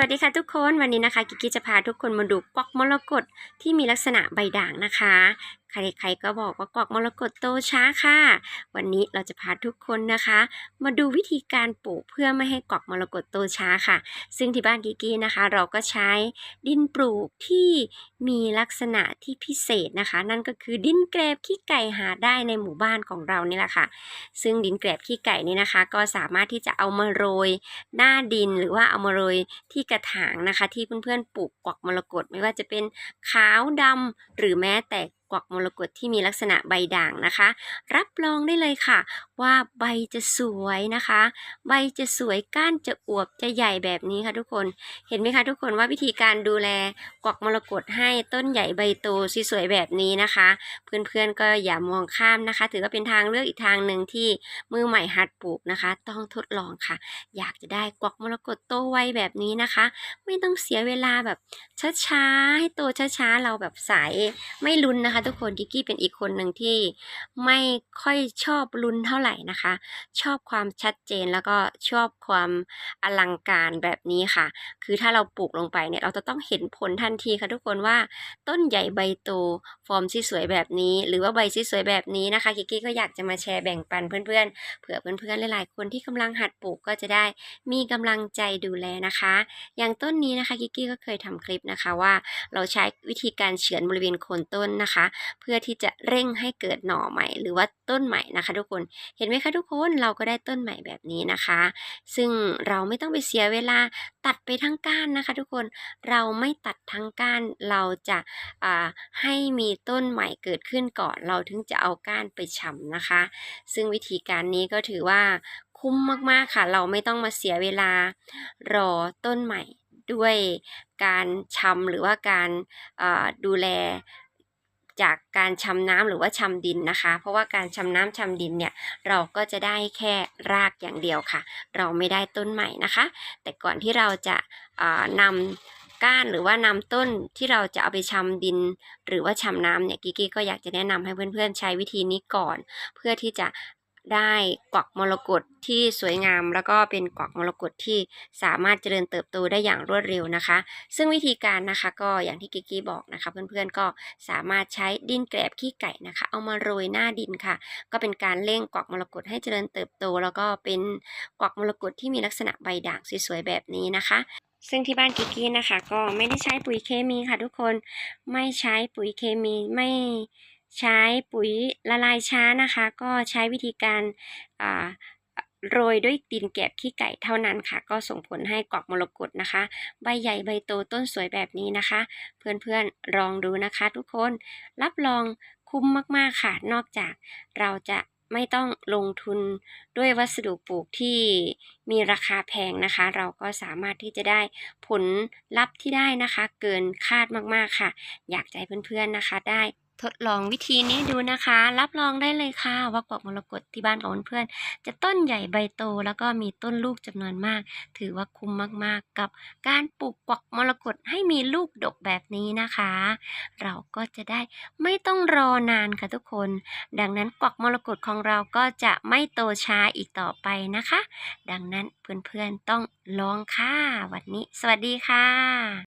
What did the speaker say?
วัสดีค่ะทุกคนวันนี้นะคะ กิกกี้จะพาทุกคนมาดูกวักมรกตที่มีลักษณะใบด่างนะคะ ใครๆก็บอกว่ากวักมรกตโตช้าค่ะ วันนี้เราจะพาทุกคนนะคะ มาดูวิธีการปลูกเพื่อไม่ให้กวักมรกตโตช้าค่ะ ซึ่งที่บ้านกิกี้นะคะ เราก็ใช้ดินปลูกที่มีลักษณะที่พิเศษนะคะ นั่นก็คือดินแกรบขี้ไก่หาได้ในหมู่บ้านของเรานี่แหละค่ะ ซึ่งดินแกรบขี้ไก่นี่นะคะ ก็สามารถที่จะเอามาโรยหน้าดินหรือว่าเอามาโรยที่กระถางนะคะ ที่เพื่อนๆปลูกกวักมรกตไม่ว่าจะเป็นขาวดำหรือแม้แต่ กวักมรกตที่มีลักษณะใบด่างนะคะ รับรองได้เลยค่ะ ว่าใบจะสวยนะคะ ใบจะสวยก้านจะอวบจะใหญ่แบบนี้ค่ะทุกคนเห็นไหมคะทุกคนว่าวิธีการดูแลกวักมรกตให้ต้นใหญ่ใบโตสวยๆแบบนี้นะคะ เพื่อนๆก็อย่ามองข้ามนะคะ ถือว่าเป็นทางเลือกอีกทางหนึ่งที่มือใหม่หัดปลูกนะคะ ต้องทดลองค่ะ อยากจะได้กวักมรกตโตไวแบบนี้นะคะ ไม่ต้องเสียเวลาแบบช้าๆให้โตช้าๆเราแบบสายไม่ลุ้นนะคะทุกคนกิกกี้เป็นอีกคนหนึ่งที่ไม่ค่อยชอบลุ้นเท่าไหร่นะคะ ชอบความชัดเจนแล้วก็ชอบความอลังการแบบนี้ค่ะ คือถ้าเราปลูกลงไปเนี่ยเราจะต้องเห็นผลทันทีค่ะทุกคนว่าต้นใหญ่ใบโตฟอร์มที่สวยแบบนี้ หรือว่าใบที่สวยแบบนี้นะคะกิกกี้ก็อยากจะมาแชร์แบ่งปันเพื่อนๆเผื่อเพื่อนๆหลายๆคนที่กำลังหัดปลูกก็จะได้มีกำลังใจดูแลนะคะ อย่างต้นนี้นะคะกิกกี้ก็เคยทำคลิปนะคะว่าเราใช้วิธีการเฉือนบริเวณโคนต้นนะคะเพื่อที่จะเร่งให้เกิดหน่อใหม่ หรือว่าต้นใหม่นะคะ ทุกคนเห็นไหมคะทุกคนเราก็ได้ต้นใหม่แบบนี้นะคะ ซึ่งเราไม่ต้องไปเสียเวลาตัดไปทั้งก้านนะคะ ทุกคนเราไม่ตัดทั้งก้านเราจะาให้มีต้นใหม่เกิดขึ้นก่อนเราถึงจะเอาก้านไปฉ่ำนะคะ ซึ่งวิธีการนี้ก็ถือว่าคุ้มมากๆค่ะ เราไม่ต้องมาเสียเวลารอต้นใหม่ด้วยการชำหรือว่าการาดูแล จากการชำน้ำหรือว่าชำดินนะคะ เพราะว่าการชำน้ำชำดินเนี่ยเราก็จะได้แค่รากอย่างเดียวค่ะ เราไม่ได้ต้นใหม่นะคะ แต่ก่อนที่เราจะอ่านำก้านหรือว่านำต้นที่เราจะเอาไปชำดิน หรือว่าชำน้ำเนี่ยกิกกี้ก็อยากจะแนะนำให้เพื่อนๆใช้วิธีนี้ก่อน เพื่อที่จะ ได้กวักมรกตที่สวยงาม แล้วก็เป็นกวักมรกตที่สามารถเจริญเติบโตได้อย่างรวดเร็วนะคะ ซึ่งวิธีการนะคะก็อย่างที่กิกกี้บอกนะคะ เพื่อนๆก็สามารถใช้ดินแกลบขี้ไก่นะคะ เอามาโรยหน้าดินค่ะ ก็เป็นการเร่งกวักมรกตให้เจริญเติบโต แล้วก็เป็นกวักมรกตที่มีลักษณะใบด่างสวยๆแบบนี้นะคะซึ่งที่บ้านกิกกี้นะคะ ก็ไม่ได้ใช้ปุ๋ยเคมีค่ะทุกคนไม่ใช้ปุ๋ยเคมีไม่ ใช้ปุ๋ยละลายช้านะคะ ก็ใช้วิธีการโรยด้วยดินแกบขี้ไก่เท่านั้นค่ะ ก็ส่งผลให้กวักมรกตนะคะ ใบใหญ่ใบโตต้นสวยแบบนี้นะคะ เพื่อนๆลองดูนะคะทุกคนรับรองคุ้มมากๆค่ะ นอกจากเราจะไม่ต้องลงทุนด้วยวัสดุปลูกที่มีราคาแพงนะคะ เราก็สามารถที่จะได้ผลลัพธ์ที่ได้นะคะ เกินคาดมากๆค่ะ อยากจะให้เพื่อนๆนะคะได้ ทดลองวิธีนี้ดูนะคะ รับรองได้เลยค่ะ ว่ากวักมรกตที่บ้านของเพื่อนๆจะต้นใหญ่ใบโตแล้วก็มีต้นลูกจำนวนมาก ถือว่าคุ้มมากๆ กับการปลูกกวักมรกตให้มีลูกดกแบบนี้นะคะ เราก็จะได้ไม่ต้องรอนานค่ะทุกคน ดังนั้นกวักมรกตของเราก็จะไม่โตช้าอีกต่อไปนะคะ ดังนั้นเพื่อนๆต้องลองค่ะวันนี้ สวัสดีค่ะ